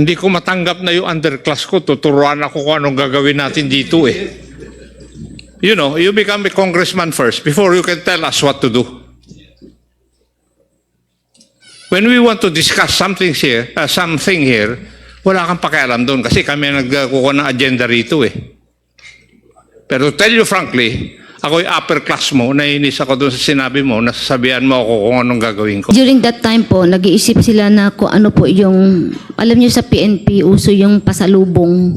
Hindi ko matanggap na yung underclass ko. Tuturuan ako kung anong gagawin natin dito eh. You know, you become a congressman first before you can tell us what to do. When we want to discuss something here, uh, something here, wala kang pakialam doon kasi kami ang nagkukuha ng agenda rito eh. Pero to tell you frankly, ako yung upper class mo, nainis ako doon sa sinabi mo, nasasabihan mo ako kung anong gagawin ko. During that time po, nag-iisip sila na kung ano po yung, alam niyo sa PNP, uso yung pasalubong.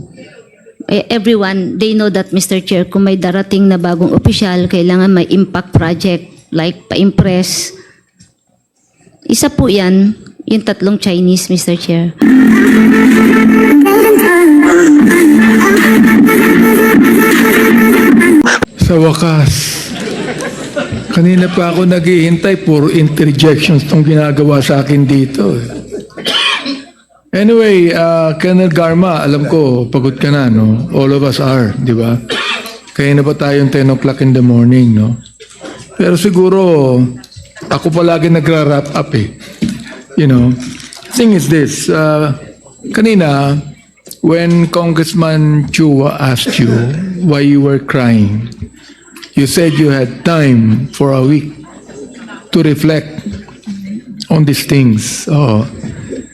Eh, everyone, they know that, Mr. Chair, kung may darating na bagong opisyal, kailangan may impact project, like pa-impress. Isa po yan, yung tatlong Chinese, Mr. Chair. Sa wakas, kanina pa ako naghihintay, puro interjections tong ginagawa sa akin dito. Anyway, uh, Colonel Garma, alam ko, pagod ka na, no? All of us are, di ba? Kaya na ba tayong 10 o'clock in the morning, no? Pero siguro, ako palagi nagra-wrap up eh. You know, thing is this, uh, kanina, when Congressman Chua asked you why you were crying, you said you had time for a week to reflect on these things. Oh.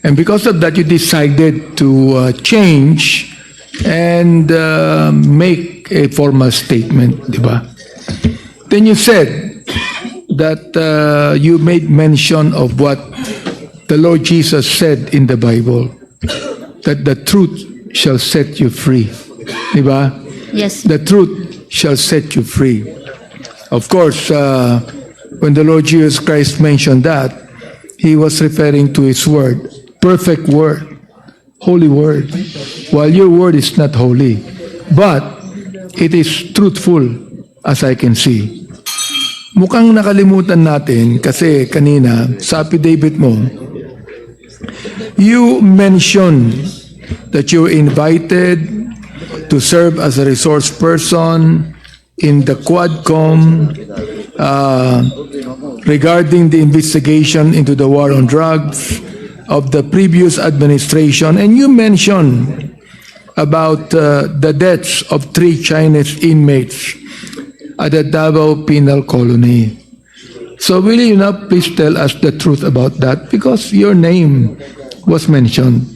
And because of that, you decided to uh, change and uh, make a formal statement, di ba? Then you said that uh, you made mention of what the Lord Jesus said in the Bible, that the truth shall set you free. Di ba? Yes. The truth shall set you free. Of course, uh, when the Lord Jesus Christ mentioned that, he was referring to his word, perfect word, holy word. While your word is not holy, but it is truthful as I can see. Mukhang nakalimutan natin kasi kanina sa affidavit mo, you mentioned that you were invited to serve as a resource person in the Quadcom uh, regarding the investigation into the war on drugs of the previous administration. And you mentioned about uh, the deaths of three Chinese inmates at the Davao Penal Colony. So will you now please tell us the truth about that? Because your name was mentioned.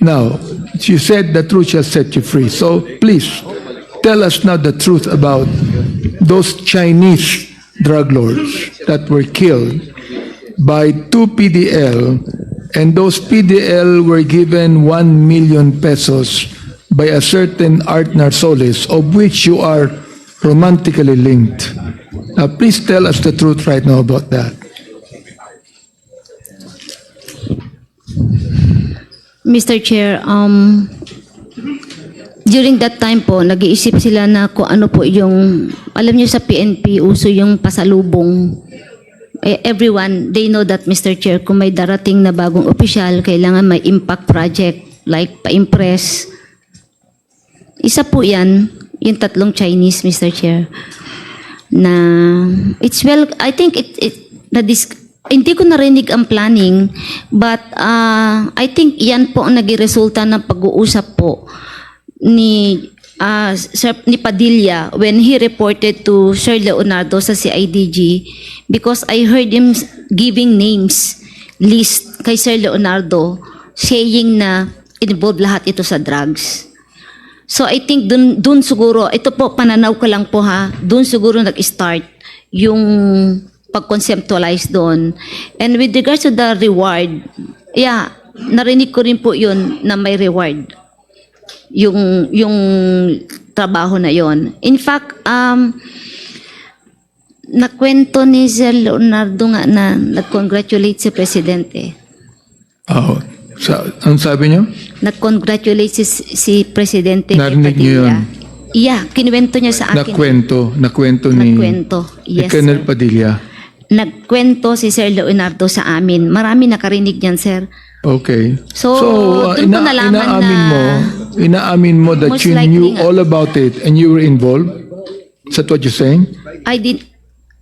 Now, you said the truth shall set you free. So please tell us now the truth about those Chinese drug lords that were killed by two PDL, and those PDL were given 1 million pesos by a certain Art Narsoles, of which you are romantically linked. Now, please tell us the truth right now about that. Mr. Chair, um, during that time po, nag-iisip sila na kung ano po yung, alam niyo sa PNP, uso yung pasalubong. Eh, everyone, they know that, Mr. Chair, kung may darating na bagong opisyal, kailangan may impact project, like pa-impress. Isa po yan, yung tatlong Chinese, Mr. Chair, na it's well, I think it, it na hindi ko narinig ang planning, but uh, I think yan po ang naging resulta ng pag-uusap po ni uh, Sir, ni Padilla when he reported to Sir Leonardo sa CIDG because I heard him giving names list kay Sir Leonardo saying na involved lahat ito sa drugs. So I think dun, dun siguro, ito po pananaw ko lang po ha, dun siguro nag-start yung pag-conceptualize doon. And with regards to the reward, yeah, narinig ko rin po yun na may reward. Yung, yung trabaho na yon. In fact, um, nakwento ni Sir Leonardo nga na nag-congratulate si Presidente. Oh, sa, ang sabi niyo? Nag-congratulate si, si Presidente Narinig niyo yun? Yeah, kinuwento niya sa akin. Nakwento, nakwento ni, Nagkwento. ni Yes, Colonel sir. Padilla. Nagkwento si Sir Leonardo sa amin. Marami nakarinig niyan, sir. Okay. So, uh, doon ko nalaman inaamin na- mo, inaamin mo that you knew all about it and you were involved? Is that what you're saying? I did,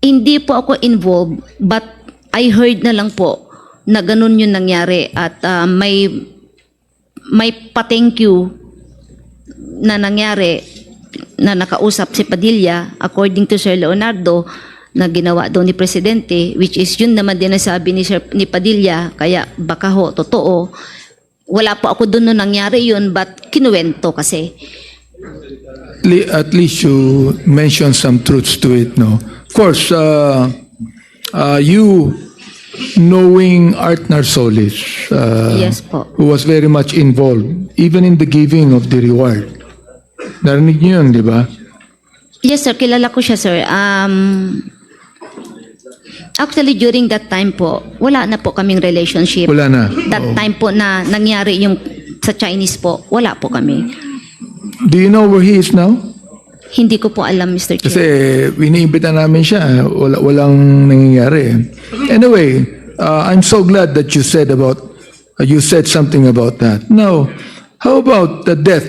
hindi po ako involved, but I heard na lang po na ganun yung nangyari at ah, may may pa-thank you na nangyari na nakausap si Padilla according to Sir Leonardo na ginawa daw ni Presidente which is yun naman din ang sabi ni, Sir, ni Padilla kaya baka ho totoo wala po ako doon nung nangyari yun but kinuwento kasi at least you mentioned some truths to it, no? Of course, uh, uh, you knowing Art Narsolis, uh, Yes po. who was very much involved, even in the giving of the reward. Narinig niyo yun, di ba? Yes, sir. Kilala ko siya, sir. Um, actually, during that time po, wala na po kaming relationship. Wala na. That Oo. time po na nangyari yung sa Chinese po, wala po kami. Do you know where he is now? Hindi ko po alam, Mr. Kasi Chair. iniimbita namin siya, wala, walang nangyayari. Anyway, uh, I'm so glad that you said about, uh, you said something about that. Now, how about the death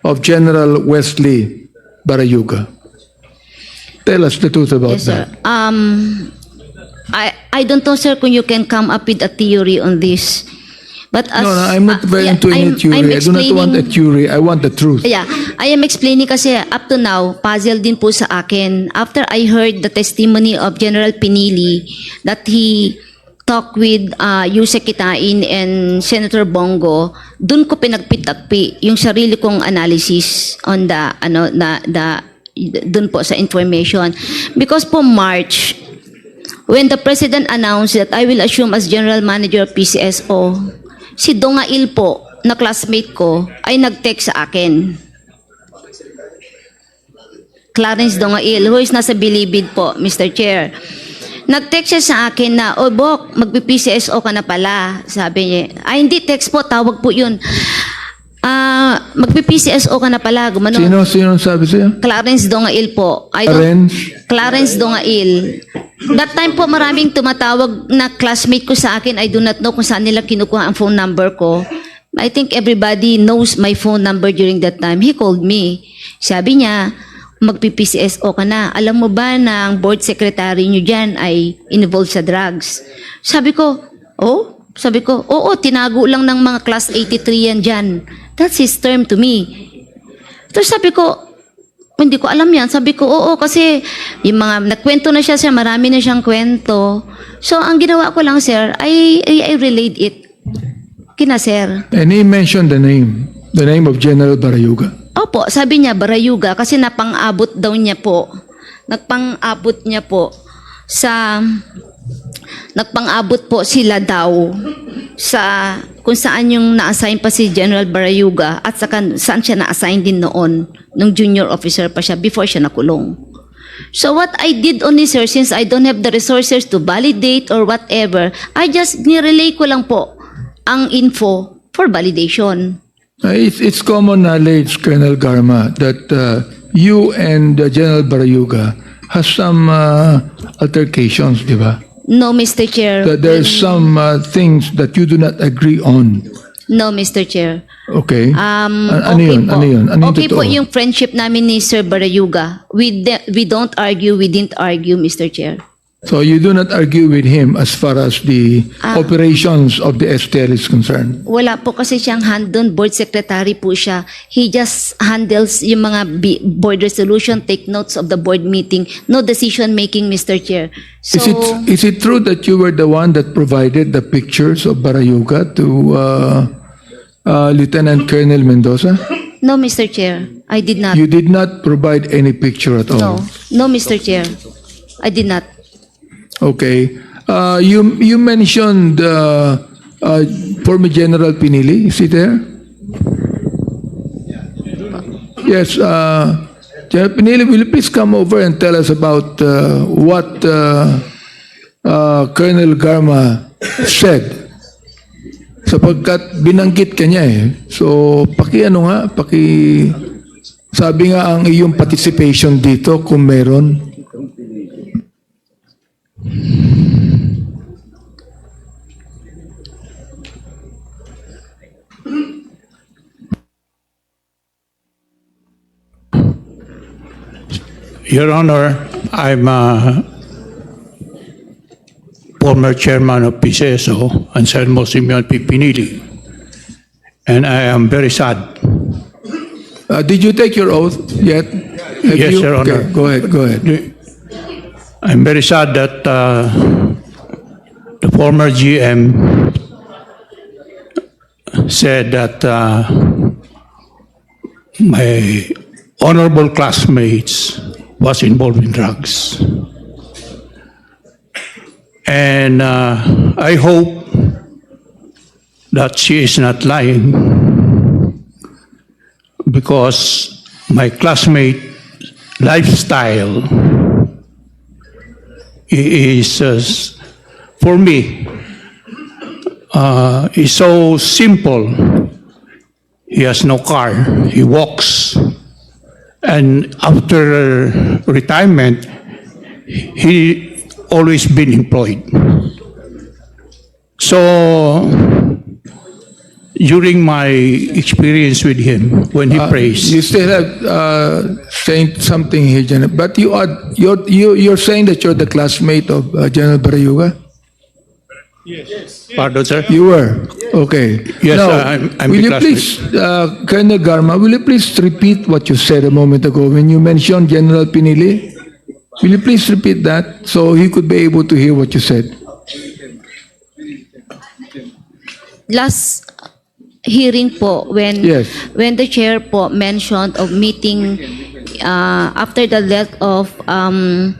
of General Wesley Barayuga? Tell us the truth about Yes, sir. that. Um, I, I don't know, sir, kung you can come up with a theory on this. But as, No, no, I'm not uh, very yeah, into any I'm- theory. I'm I do not want a theory. I want the truth. Yeah, I am explaining kasi up to now, puzzle din po sa akin. After I heard the testimony of General Pinili that he talked with uh, Yusek Kitain and Senator Bongo, dun ko pinagpitakpi yung sarili kong analysis on the, ano, na, the, dun po sa information. Because po March, when the President announced that I will assume as General Manager of PCSO, si Dongail po, na classmate ko, ay nag-text sa akin. Clarence Dongail, who is nasa Bilibid po, Mr. Chair. Nag-text siya sa akin na, oh Bok, magpi-PCSO ka na pala. Sabi niya, ay hindi, text po, tawag po yun. Ah, magpi-PCSO ka na pala, gumano. Sino, sino sabi sa'yo? Clarence Dongail po. I don't- Clarence? Clarence Dongail. That time po maraming tumatawag na classmate ko sa akin. I do not know kung saan nila kinukuha ang phone number ko. I think everybody knows my phone number during that time. He called me. Sabi niya, magpi-PCSO ka na. Alam mo ba na ang board secretary niyo dyan ay involved sa drugs? Sabi ko, oh? Sabi ko, oo, tinago lang ng mga class 83 yan dyan. That's his term to me. Tapos sabi ko, hindi ko alam yan. Sabi ko, oo, kasi yung mga, nagkwento na siya, sir, marami na siyang kwento. So, ang ginawa ko lang, sir, I, I, I relayed it kina sir. And he mentioned the name, the name of General Barayuga. Opo, sabi niya, Barayuga, kasi napang-abot daw niya po. Nagpang-abot niya po sa, nagpang-abot po sila daw sa kung saan yung na-assign pa si General Barayuga at saka saan siya na-assign din noon nung junior officer pa siya before siya nakulong. So what I did only sir, since I don't have the resources to validate or whatever, I just nirelay ko lang po ang info for validation. Uh, it's, it's common knowledge, Colonel Garma, that uh, you and uh, General Barayuga has some uh, altercations, di ba? No, Mr. Chair. That there's some uh, things that you do not agree on. No, Mr. Chair. Okay? Um, A- ano okay yun? po. Ano yun? Ano yung okay po totoo? yung friendship namin ni Sir Barayuga. We, de- we don't argue, we didn't argue, Mr. Chair. So you do not argue with him as far as the Ah. operations of the STL is concerned. Wala po kasi siyang hand doon, board secretary po siya. He just handles yung mga bi- board resolution, take notes of the board meeting. No decision making, Mr. Chair. So, Is it is it true that you were the one that provided the pictures of Barayuga to uh, uh, Lieutenant Colonel Mendoza? no, Mr. Chair. I did not. You did not provide any picture at no. all. No, Mr. Chair. I did not. Okay. Uh, you you mentioned uh, uh, former General Pinili. Is he there? Yes. Uh, General Pinili, will you please come over and tell us about uh, what uh, uh, Colonel Garma said? Sapagkat binanggit ka niya eh. So, paki ano nga, paki... Sabi nga ang iyong participation dito kung meron. Your Honor, I'm uh, former chairman of PCSO, Anselmo Simeon Pipinili. And I am very sad. Uh, did you take your oath yet? Have Yes, you? Your Honor. Okay, go ahead, go ahead. I'm very sad that uh, the former GM said that uh, my honorable classmates was involved in drugs. And uh, I hope that she is not lying because my classmate lifestyle is, uh, for me, uh, is so simple. He has no car, he walks. And after retirement, he always been employed. So, during my experience with him, when he prays, You still have uh, saying something here, General. But you are you're you, you're saying that you're the classmate of uh, General Barayuga. Pardon, sir? You were okay. Yes, now, uh, I'm- I'm will the you please, uh, Colonel Garma, will you please repeat what you said a moment ago when you mentioned General Pinili? Will you please repeat that so he could be able to hear what you said? last hearing po when Yes. when the chair po mentioned of meeting uh, after the death of um,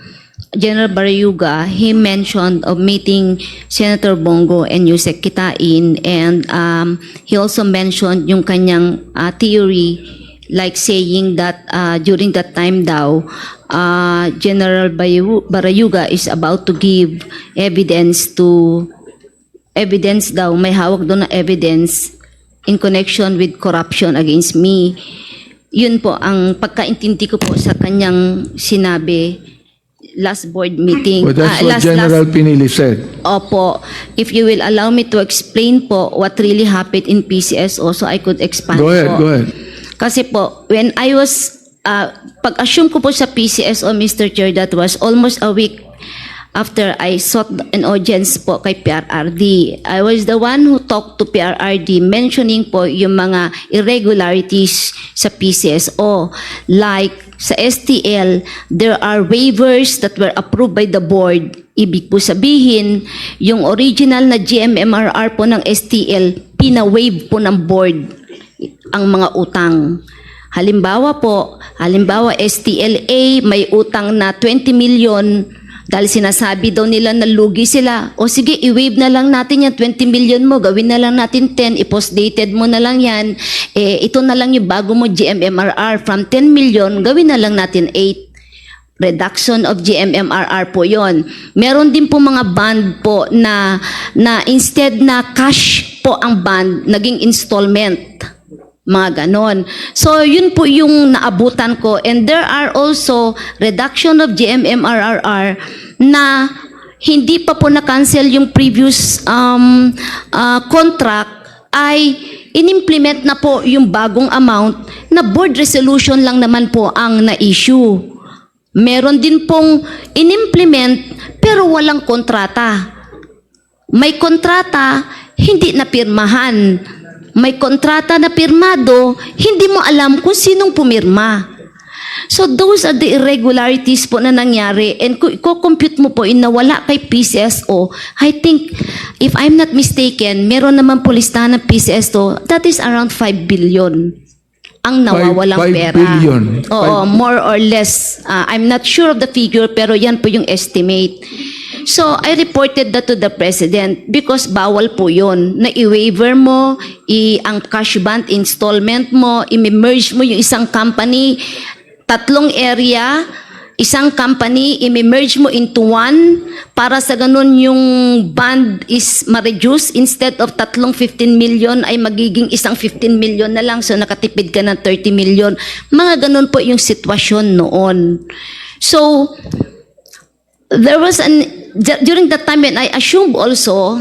General Barayuga, he mentioned of meeting Senator Bongo and Yusek Kitain and um, he also mentioned yung kanyang uh, theory like saying that uh, during that time daw uh, General Barayuga is about to give evidence to evidence daw, may hawak doon na evidence in connection with corruption against me. Yun po ang pagkaintindi ko po sa kanyang sinabi last board meeting. Well, that's Ah, what last, General last, Pinili said. opo, if you will allow me to explain po what really happened in PCSO so I could expand Go ahead, po. go ahead. Kasi po, when I was, uh, pag-assume ko po sa PCSO, Mr. Chair, that was almost a week after I sought an audience po kay PRRD. I was the one who talked to PRRD mentioning po yung mga irregularities sa PCSO. Like sa STL, there are waivers that were approved by the board. Ibig po sabihin, yung original na GMMRR po ng STL, pina-waive po ng board ang mga utang. Halimbawa po, halimbawa STLA may utang na 20 million dahil sinasabi daw nila na lugi sila. O sige, i-waive na lang natin yan, 20 million mo, gawin na lang natin 10, i-post-dated mo na lang yan. Eh, ito na lang yung bago mo GMMRR. From 10 million, gawin na lang natin 8 reduction of GMMRR po yon. Meron din po mga band po na, na instead na cash po ang band, naging installment. Mga ganon. So, yun po yung naabutan ko. And there are also reduction of GMMRR na hindi pa po na-cancel yung previous um, uh, contract ay inimplement na po yung bagong amount na board resolution lang naman po ang na-issue. Meron din pong inimplement pero walang kontrata. May kontrata, hindi napirmahan. May kontrata na pirmado, hindi mo alam kung sinong pumirma. So those are the irregularities po na nangyari and kung i-compute mo po in nawala kay PCSO, I think if I'm not mistaken, meron naman po listahan ng PCSO, that is around 5 billion ang nawawalang Five- five pera. billion. Oo, more or less. Uh, I'm not sure of the figure pero yan po yung estimate. So, I reported that to the President because bawal po yon na i-waiver mo, i ang cash band installment mo, i-merge mo yung isang company, tatlong area, isang company, i-merge mo into one para sa ganun yung band is ma-reduce instead of tatlong 15 million ay magiging isang 15 million na lang so nakatipid ka ng 30 million. Mga ganun po yung sitwasyon noon. So, there was an during that time when I assumed also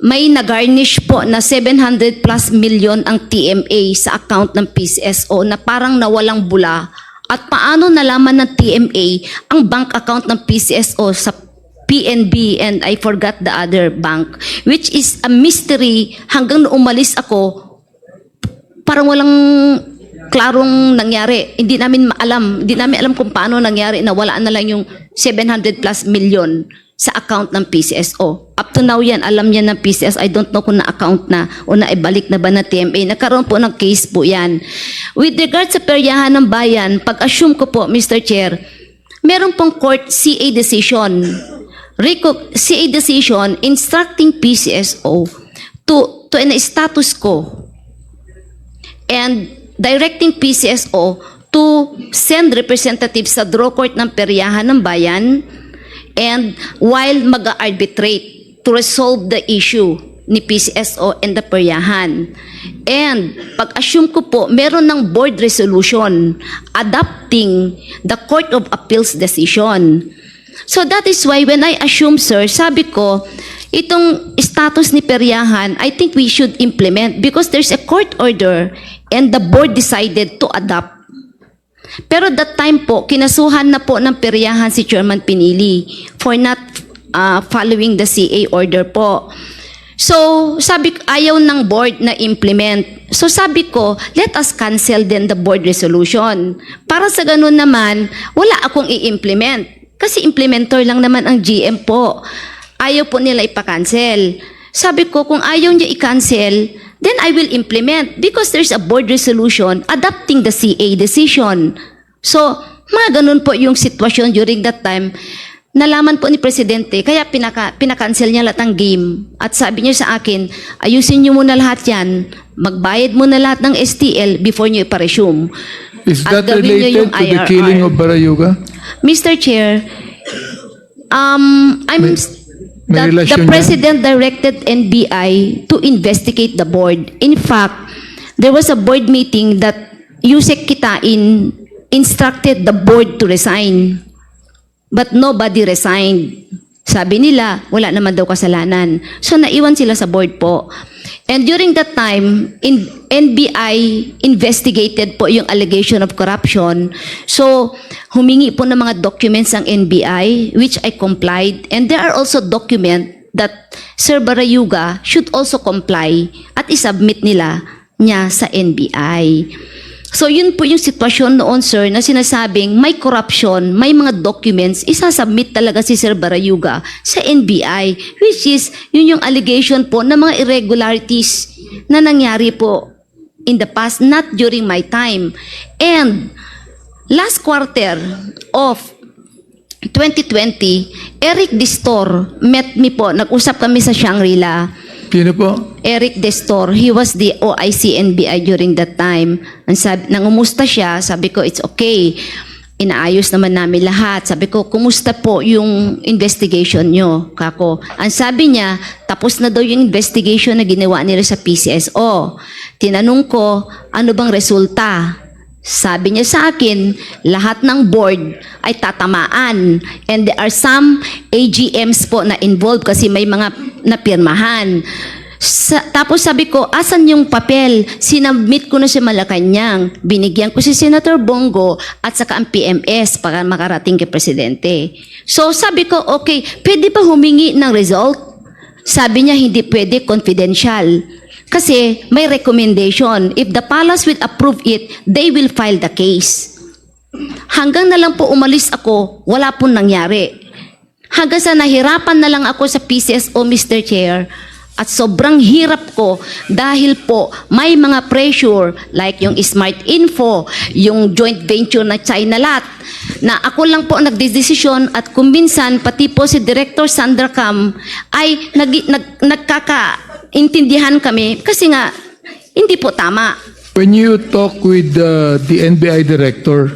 may nagarnish po na 700 plus million ang TMA sa account ng PCSO na parang nawalang bula. At paano nalaman ng TMA ang bank account ng PCSO sa PNB and I forgot the other bank, which is a mystery hanggang umalis ako, parang walang klarong nangyari. Hindi namin alam, hindi namin alam kung paano nangyari na wala na lang yung 700 plus million sa account ng PCSO. Up to now yan, alam niya ng PCS. I don't know kung na-account na o naibalik na ba na TMA. Nagkaroon po ng case po yan. With regard sa peryahan ng bayan, pag-assume ko po, Mr. Chair, meron pong court CA decision. Reco- CA decision instructing PCSO to, to an status quo and directing PCSO to send representatives sa draw court ng peryahan ng bayan and while mag-arbitrate to resolve the issue ni PCSO and the peryahan. And pag-assume ko po, meron ng board resolution adopting the Court of Appeals decision. So that is why when I assume, sir, sabi ko, itong status ni Peryahan, I think we should implement because there's a court order and the board decided to adopt. Pero that time po, kinasuhan na po ng Peryahan si Chairman Pinili for not uh, following the CA order po. So, sabi ayaw ng board na implement. So, sabi ko, let us cancel then the board resolution. Para sa ganun naman, wala akong i-implement. Kasi implementor lang naman ang GM po. Ayaw po nila ipakancel. Sabi ko, kung ayaw niya i-cancel, then I will implement because there's a board resolution adopting the CA decision. So, mga ganun po yung sitwasyon during that time. Nalaman po ni Presidente, kaya pinaka, pinakancel niya lahat ng game. At sabi niya sa akin, ayusin niyo muna lahat yan, magbayad muna lahat ng STL before niyo iparesume. Is At that related to the killing of Barayuga? Mr. Chair, um, I'm May- may the, president directed NBI to investigate the board. In fact, there was a board meeting that Yusek Kitain instructed the board to resign. But nobody resigned. Sabi nila, wala naman daw kasalanan. So naiwan sila sa board po. And during that time, in, NBI investigated po yung allegation of corruption. So humingi po ng mga documents ang NBI, which I complied. And there are also documents that Sir Barayuga should also comply at isubmit nila niya sa NBI. So yun po yung sitwasyon noon sir na sinasabing may corruption, may mga documents, isasubmit talaga si Sir Barayuga sa NBI which is yun yung allegation po ng mga irregularities na nangyari po in the past, not during my time. And last quarter of 2020, Eric Distor met me po, nag-usap kami sa Shangri-La. Sino po? Eric Destor, he was the OIC NBI during that time. Ang sabi, nangumusta siya, sabi ko, it's okay. Inaayos naman namin lahat. Sabi ko, kumusta po yung investigation nyo, kako? Ang sabi niya, tapos na daw yung investigation na ginawa nila sa PCSO. Tinanong ko, ano bang resulta? Sabi niya sa akin, lahat ng board ay tatamaan. And there are some AGMs po na involved kasi may mga napirmahan. Sa, tapos sabi ko, asan yung papel? Sinabmit ko na sa Malacanang. Binigyan ko si Senator Bongo at saka ang PMS para makarating kay Presidente. So sabi ko, okay, pwede ba humingi ng result? Sabi niya, hindi pwede, confidential. Kasi may recommendation. If the palace will approve it, they will file the case. Hanggang na lang po umalis ako, wala pong nangyari. Hanggang sa nahirapan na lang ako sa PCSO, Mr. Chair, at sobrang hirap ko dahil po may mga pressure like yung Smart Info, yung joint venture na China Lat, na ako lang po nagdesisyon at kuminsan pati po si Director Sandra Cam ay nag, nag, nagkakaintindihan kami kasi nga hindi po tama. When you talk with uh, the NBI director,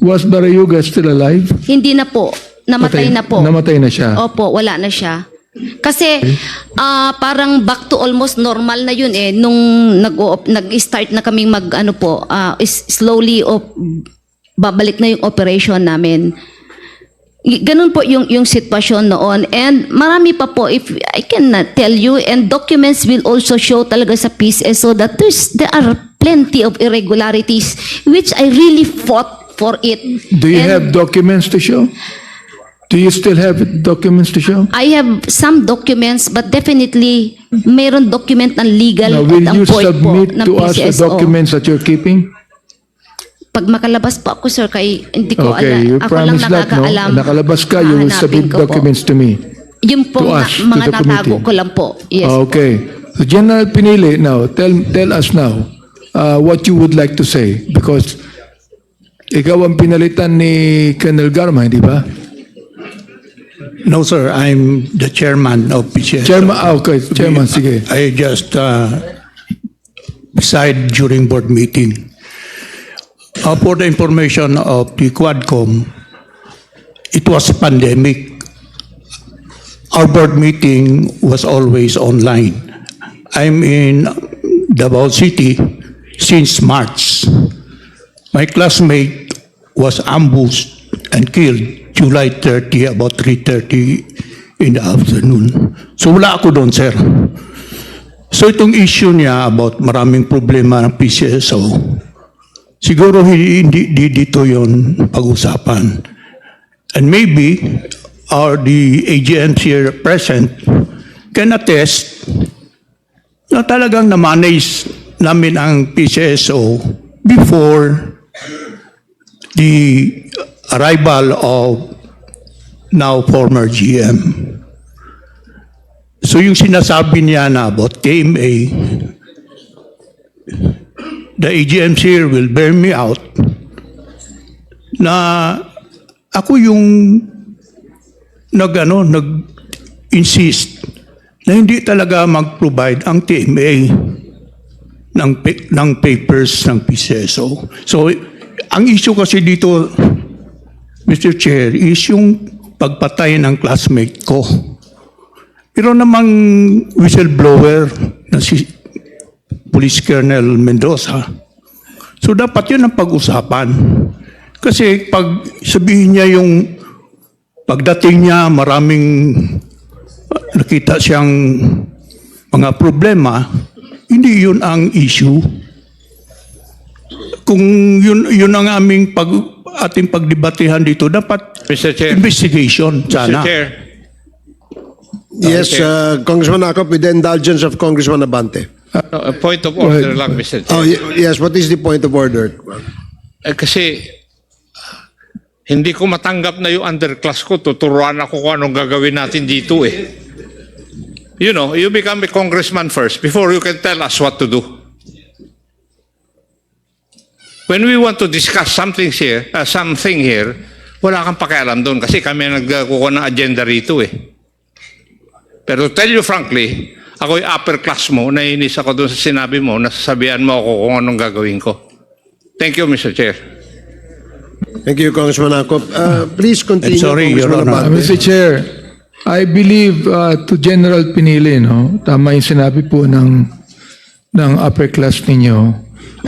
was Barayuga still alive? Hindi na po. Namatay Patay- na po. namatay na siya. Opo, wala na siya. Kasi ah, parang back to almost normal na yun eh nung nag nag-start na kaming mag ano po ah, is slowly op, babalik na yung operation namin. Ganun po yung yung sitwasyon noon and marami pa po if I can tell you and documents will also show talaga sa PCSO that there's there are plenty of irregularities which I really fought for it. Do you And- have documents to show? Do you still have documents to show? I have some documents, but definitely, mayroon document na legal Now, at will ang you submit ng to us the PCSO. documents that you're keeping? Pag makalabas po ako, sir, kay hindi ko Okay, you alam. Ako lang promise that, no? nakakaalam. Nakalabas ka, you will Hahanapin submit ko po. documents to me. Yung po to us, to mga the natago committee. ko lang po. Yes. Okay. So General Pinili, now, tell, tell us now uh, what you would like to say because ikaw ang pinalitan ni Colonel Garma, di ba? No, sir, I'm the chairman of PCSO. Chairman, ah, okay, chairman, sige. I just uh, decide during board meeting. Uh, for the information of the Quadcom, it was pandemic. Our board meeting was always online. I'm in Davao City since March. My classmate was ambushed and killed July 30, about 3.30 in the afternoon. So wala ako doon, sir. So itong issue niya about maraming problema ng PCSO, siguro hindi, dito yon pag-usapan. And maybe our the AGMs here present can attest na talagang na-manage namin ang PCSO before the arrival of now former GM. So yung sinasabi niya na about KMA, the AGMs here will bear me out na ako yung nag ano, insist na hindi talaga mag-provide ang TMA ng ng papers ng PCSO. So ang issue kasi dito Mr. Chair is yung pagpatay ng classmate ko. Pero namang whistleblower na si Police Colonel Mendoza. So dapat yun ang pag-usapan. Kasi pag sabihin niya yung pagdating niya maraming uh, nakita siyang mga problema, hindi yun ang issue. Kung yun, yun ang aming pag, ating pagdebatehan dito, dapat Mr. Chair. investigation Mr. sana. Chair. Yes, uh, Congressman Akop, with the indulgence of Congressman Abante. No, a point of order lang, Mr. Chair. Oh, y- yes, what is the point of order? Eh, kasi hindi ko matanggap na yung underclass ko. Tuturuan ako kung anong gagawin natin dito eh. You know, you become a congressman first before you can tell us what to do. When we want to discuss something here, uh, something here, wala kang pakialam doon kasi kami ang nagkukuha ng agenda rito eh. Pero tell you frankly, ako yung upper class mo, nainis ako doon sa sinabi mo, nasasabihan mo ako kung anong gagawin ko. Thank you, Mr. Chair. Thank you, Congressman Akop. Uh, please continue, I'm sorry, Your Congressman Honor. Abante. Mr. Chair, I believe uh, to General Pinili, no, tama yung sinabi po ng, ng upper class ninyo.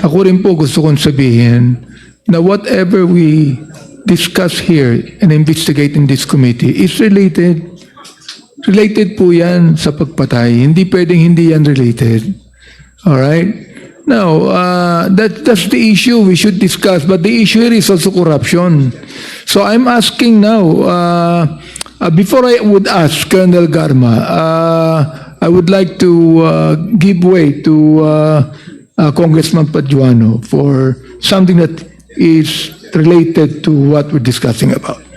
Ako rin po gusto kong sabihin na whatever we discuss here and investigate in this committee is related. Related po yan sa pagpatay. Hindi pwedeng hindi yan related. All right? Now, uh, that, that's the issue we should discuss. But the issue here is also corruption. So I'm asking now, uh, uh, before I would ask Colonel Garma, uh, I would like to uh, give way to uh, uh, Congressman Paduano for something that is related to what we're discussing about.